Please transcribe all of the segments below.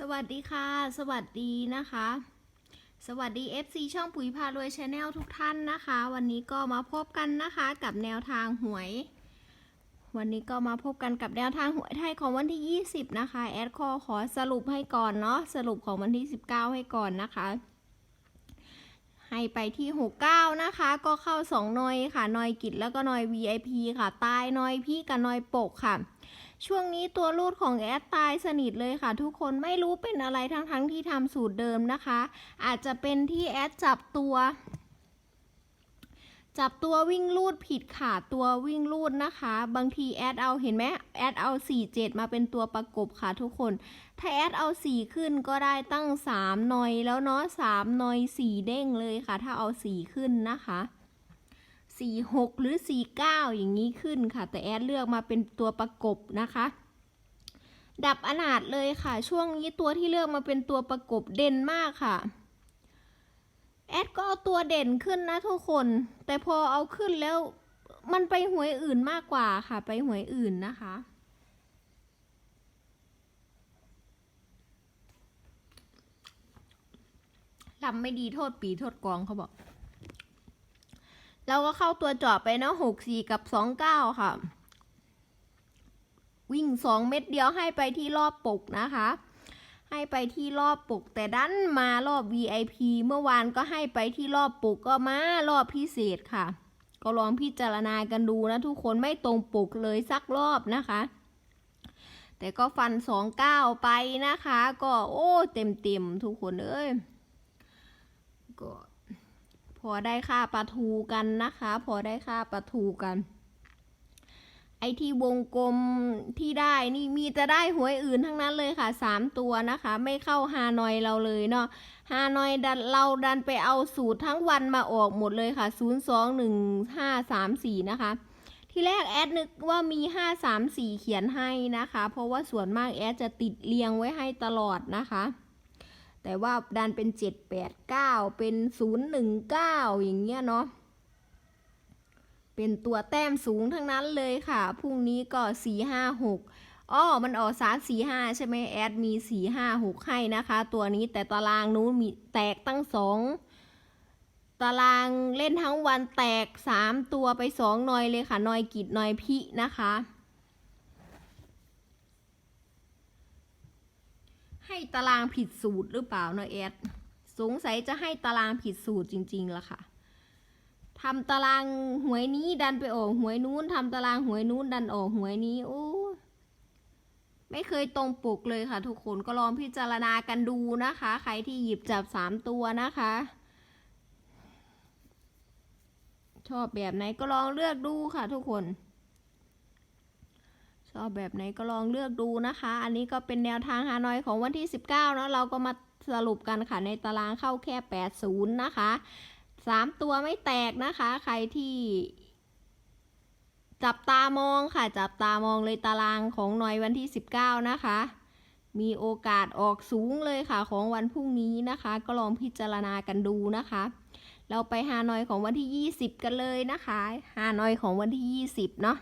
สวัสดีค่ะ สวัสดีนะคะ สวัสดี FC ช่องปุ๋ยพารวยชาแนลทุกท่านนะคะ วันนี้ก็มาพบกันนะคะกับแนวทางหวย วันนี้ก็มาพบกันกับแนวทางหวยไทยของวันที่ 20 นะคะ แอดคอขอสรุปให้ก่อนเนาะสรุปของวันที่ 19 ให้ก่อนนะคะ ให้ไปที่ 69 นะคะ ก็เข้า 2 นอยค่ะ นอยกิจแล้วก็นอย VIP ค่ะ ตายนอยพี่กับนอยปกค่ะ ช่วงนี้ตัวรูดของแอดตายสนิทเลยค่ะ ทุกคนไม่รู้เป็นอะไรทั้งๆทที่ทำสูตรเดิมนะคะ อาจจะเป็นที่แอดจับตัวจับตัววิ่งลูดผิดค่ะตัววิ่งลูดนะคะ บางทีแอดเอาเห็นไหมแอดเอา 47 มาเป็นตัวประกบค่ะทุกคน ถ้าแอดเอา 4 ขึ้นก็ได้ตั้ง 3 หน่อยแล้วเนาะ3หน่อย 4 เด้งเลยค่ะ ถ้าเอา 4 ขึ้นนะคะ 46 หรือ 49 อย่างนี้ขึ้นค่ะ แต่แอดเลือกมาเป็นตัวประกบนะคะ ดับอนาถเลยค่ะ ช่วงนี้ตัวที่เลือกมาเป็นตัวประกบเด่นมากค่ะ แอดก็เอาตัวเด่นขึ้นนะทุกคน แต่พอเอาขึ้นแล้วมันไปหวยอื่นมากกว่าค่ะ ไปหวยอื่นนะคะลำไม่ดีโทษปีโทษกองเขาบอก เราก็เข้าตัวจาะไปนะหกสี่กับสองเก้าค่ะ วิ่งสองเม็ดเดียวให้ไปที่รอบปกนะคะ ให้ไปที่รอบปก แต่ดันมารอบ VIP เมื่อวานก็ให้ไปที่รอบปกก็มารอบพิเศษค่ะ ก็ลองพิจารณากันดูนะทุกคนไม่ตรงปกเลยสักรอบนะคะแต่ก็ฟันสองเก้าไปนะคะ ก็โอ้เต็มเต็มทุกคนเอ้ยก็ อได้ค่าปลาทูกันนะคะ พอได้ค่าปลาทูกัน ไอที่วงกลมที่ได้นี่มีจะได้หวยอื่นทั้งนั้นเลยค่ะสามตัวนะคะ ไม่เข้าฮานอยเราเลยเนาะฮานอยดันเราดันไปเอาสูตรทั้งวันมาออกหมดเลยค่ะศูนย์สองหนึ่งห้าสามสี่นะคะที่แรกแอดนึกว่ามีห้าสามสี่เขียนให้นะคะ เพราะว่าส่วนมากแอดจะติดเรียงไว้ให้ตลอดนะคะ แต่ว่าดันเป็นเจ็ดแปดเก้าเป็นศูนย์หนึ่งเก้าอย่างเงี้ยเนาะเป็นตัวแต้มสูงทั้งนั้นเลยค่ะ พรุ่งนี้ก็สี่ห้าหกอ้อมันออกสามสี่ห้าใช่ไหมแอดมีสี่ห้าหกให้นะคะ ตัวนี้แต่ตารางนู้นมีแตกตั้งสองตารางเล่นทั้งวันแตกสามตัวไปสองหน่อยเลยค่ะหน่อยกิดหน่อยพินะคะ ให้ ตารางผิดสูตรหรือเปล่าเนอะแอด สงสัยจะให้ตารางผิดสูตรจริงๆละค่ะทำตารางหวยนี้ดันไปออกหวยนู้นทำตารางหวยนู้นดันออกหวยนี้โอ้ไม่เคยตรงปกเลยค่ะ ทุกคนก็ลองพิจารณากันดูนะคะ ใครที่หยิบจับสามตัวนะคะ ชอบแบบไหนก็ลองเลือกดูค่ะทุกคน ชอบแบบไหนก็ลองเลือกดูนะคะ อันนี้ก็เป็นแนวทางฮานอยของวันที่ 19เนาะเราก็มาสรุปกันค่ะในตารางเข้าแค่ 80 นะคะ 3 ตัวไม่แตกนะคะ ใครที่จับตามองค่ะ จับตามองเลยตารางของหน่อยวันที่ 19 นะคะ มีโอกาสออกสูงเลยค่ะของวันพรุ่งนี้นะคะ ก็ลองพิจารณากันดูนะคะ เราไปฮานอยของวันที่ 20 กันเลยนะคะ ฮานอยของวันที่ 20 เนาะ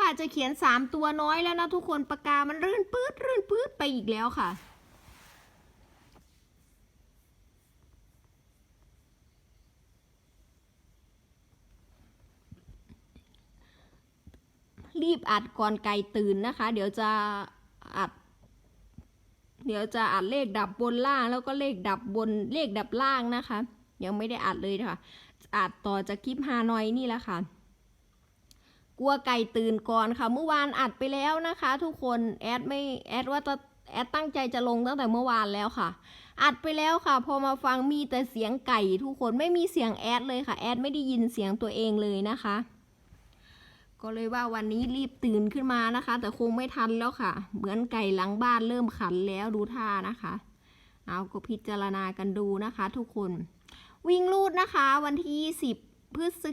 ว่าจะเขียนสามตัวน้อยแล้วนะทุกคนปากกามันรื่นปื๊ดรื่นปื๊ดไปอีกแล้วค่ะรีบอัดก่อนไก่ตื่นนะคะ เดี๋ยวจะ เดี๋ยวจะอัดเลขดับบนล่างแล้วก็เลขดับบนเลขดับล่างนะคะ ยังไม่ได้อัดเลยค่ะอัดต่อจากคลิปฮานอยนี่แหละค่ะ กลัวไก่ตื่นก่อนค่ะ เมื่อวานอัดไปแล้วนะคะ ทุกคนแอดไม่แอดว่าจะแอดตั้งใจจะลงตั้งแต่เมื่อวานแล้วค่ะ อัดไปแล้วค่ะ พอมาฟังมีแต่เสียงไก่ทุกคนไม่มีเสียงแอดเลยค่ะ แอดไม่ได้ยินเสียงตัวเองเลยนะคะ ก็เลยว่าวันนี้รีบตื่นขึ้นมานะคะ แต่คงไม่ทันแล้วค่ะ เหมือนไก่หลังบ้านเริ่มขันแล้วดูท่านะคะ เอาก็พิจารณากันดูนะคะ ทุกคน วิ่งลูดนะคะ วันที่ 20 พฤศ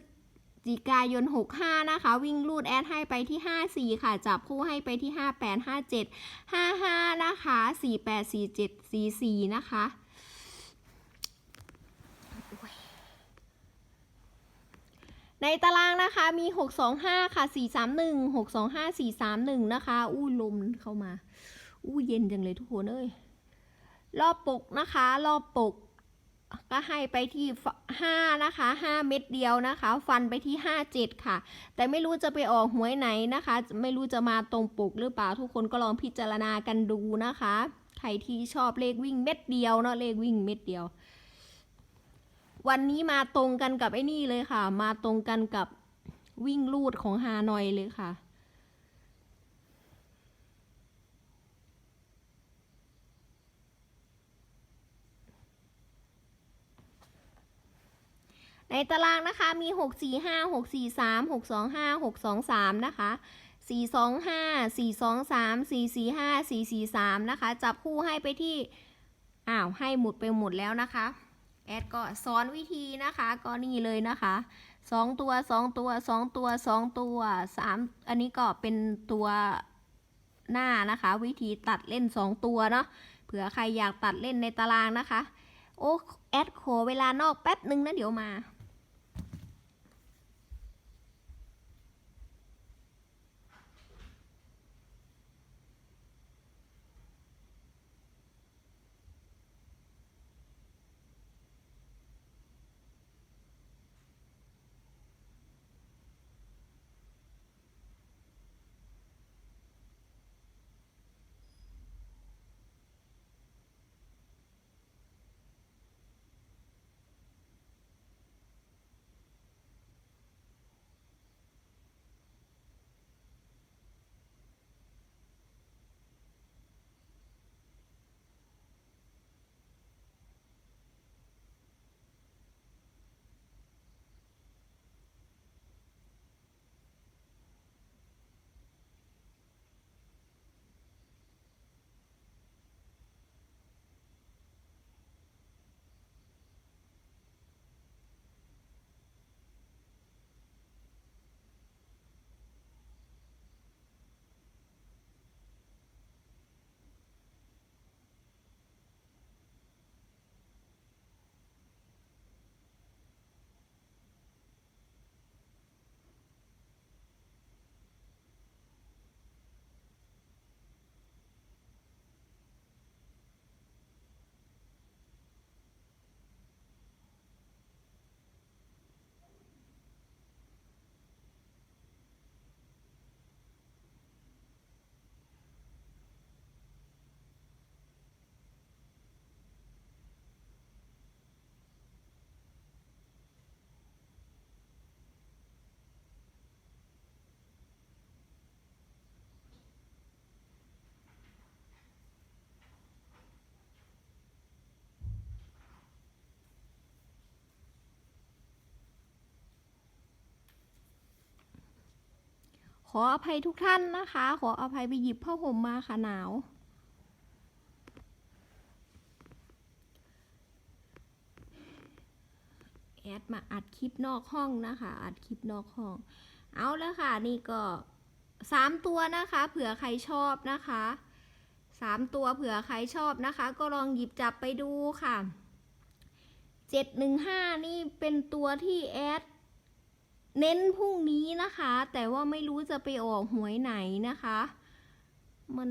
จิกายน 65 นะคะ วิ่งลูดแอดให้ไปที่ 54 ค่ะ จับคู่ให้ไปที่ 58 57 55 นะคะ 48 47 44 นะคะ ในตารางนะคะมี 625 ค่ะ 431 625 431 นะคะ อู้ลมเข้ามา อู้เย็นจังเลยทุกคนเอ้ย รอบปกนะคะ รอบปก ก็ให้ไปที่ 5 นะคะ 5 เม็ดเดียวนะคะ ฟันไปที่ 57 ค่ะ แต่ไม่รู้จะไปออกหวยไหนนะคะ ไม่รู้จะมาตรงปกหรือเปล่า ทุกคนก็ลองพิจารณากันดูนะคะ ใครที่ชอบเลขวิ่งเม็ดเดียวเนาะเลขวิ่งเม็ดเดียว วันนี้มาตรงกันกับไอ้นี่เลยค่ะ มาตรงกันกับวิ่งลูดของฮานอยเลยค่ะ ในตารางนะคะมี 6 4 5 6 4 3 6 2 5 6 2 3 นะคะ 4 2 5 4 2 3 4 4 5 4 4 3 นะคะ จับคู่ให้ไปที่ อ้าว ให้หมดไปหมดแล้วนะคะ แอดก็สอนวิธีนะคะก็นี่เลยนะคะสองตัวสองตัวสองตัวสองตัวสามอันนี้ก็เป็นตัวหน้านะคะ วิธีตัดเล่นสองตัวเนาะเผื่อใครอยากตัดเล่นในตารางนะคะ โอ้แอดขอเวลานอกแป๊บหนึ่งนะเดี๋ยวมา ออภัยทุกท่านนะคะ ขออภัยไปหยิบผ้าห่มมาค่ะหนาว แอดมาอัดคลิปนอกห้องนะคะ อัดคลิปนอกห้อง เอาแล้วค่ะ นี่ก็สามตัวนะคะ เผื่อใครชอบนะคะสามตัวเผื่อใครชอบนะคะ ก็ลองหยิบจับไปดูค่ะเจ็ดหนึ่งห้านี่เป็นตัวที่แอด เน้นพรุ่งนี้นะคะ แต่ว่าไม่รู้จะไปออกหวยไหนนะคะ มัน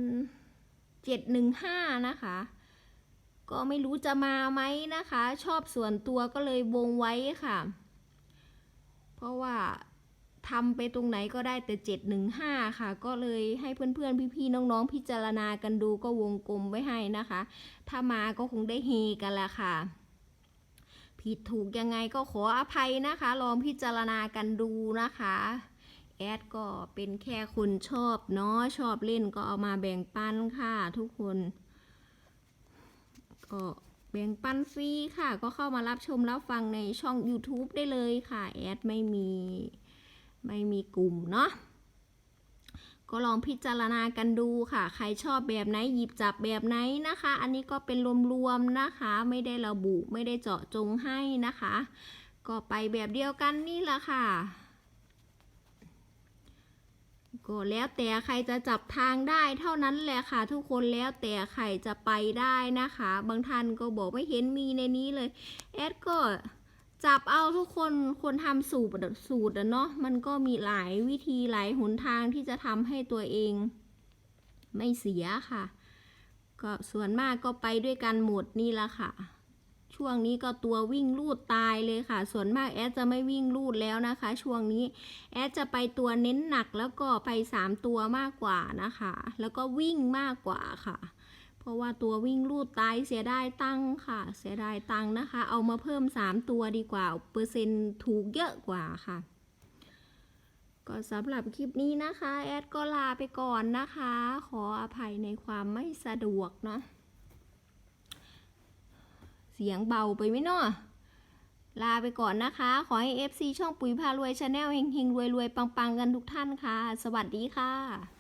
เจ็ดหนึ่งห้านะคะ ก็ไม่รู้จะมาไหมนะคะ ชอบส่วนตัวก็เลยวงไว้ค่ะ เพราะว่าทำไปตรงไหนก็ได้แต่เจ็ดหนึ่งห้าค่ะ ก็เลยให้เพื่อนๆ พี่ๆ น้องๆ พิจารณากันดูก็วงกลมไว้ให้นะคะ ถ้ามาก็คงได้เฮกันละค่ะ ผิดถูกยังไงก็ขออภัยนะคะ ลองพิจารณากันดูนะคะ แอดก็เป็นแค่คนชอบเนาะชอบเล่นก็เอามาแบ่งปันค่ะทุกคน ก็แบ่งปันฟรีค่ะ ก็เข้ามารับชมรับฟังในช่อง YouTube ได้เลยค่ะ แอดไม่มี ไม่มีกลุ่มเนาะ ก็ลองพิจารณากันดูค่ะ ใครชอบแบบไหนหยิบจับแบบไหนนะคะ อันนี้ก็เป็นรวมๆนะคะ ไม่ได้ระบุไม่ได้เจาะจงให้นะคะ ก็ไปแบบเดียวกันนี่แหละค่ะก็แล้วแต่ใครจะจับทางได้เท่านั้นแหละค่ะ ทุกคนแล้วแต่ใครจะไปได้นะคะ บางท่านก็บอกไม่เห็นมีในนี้เลยแอดก็ จับเอาทุกคนคนทำสูตรอะสูตรอะเนาะมันก็มีหลายวิธีหลายหนทางที่จะทำให้ตัวเอง ไม่เสียค่ะ ก็ส่วนมากก็ไปด้วยกันหมดนี่ละค่ะ ช่วงนี้ก็ตัววิ่งลูดตายเลยค่ะ ส่วนมากแอดจะไม่วิ่งลูดแล้วนะคะ ช่วงนี้แอดจะไปตัวเน้นหนักแล้วก็ไปสามตัวมากกว่านะคะ แล้วก็วิ่งมากกว่าค่ะ ราะว่าตัววิ่งลูดตายเสียดายตังค่ะ เสียดายตังนะคะ เอามาเพิ่ม 3 ตัวดีกว่า เปอร์เซ็นต์ถูกเยอะกว่าค่ะ ก็สำหรับคลิปนี้นะคะ แอดก็ลาไปก่อนนะคะ ขออภัยในความไม่สะดวกเนาะเสียงเบาไปไหมเนาะลาไปก่อนนะคะ ขอให้ FC ช่องปุ๋ยพารวยชาแนลเฮงๆรวยๆ ปังๆ กันทุกท่านค่ะ สวัสดีค่ะ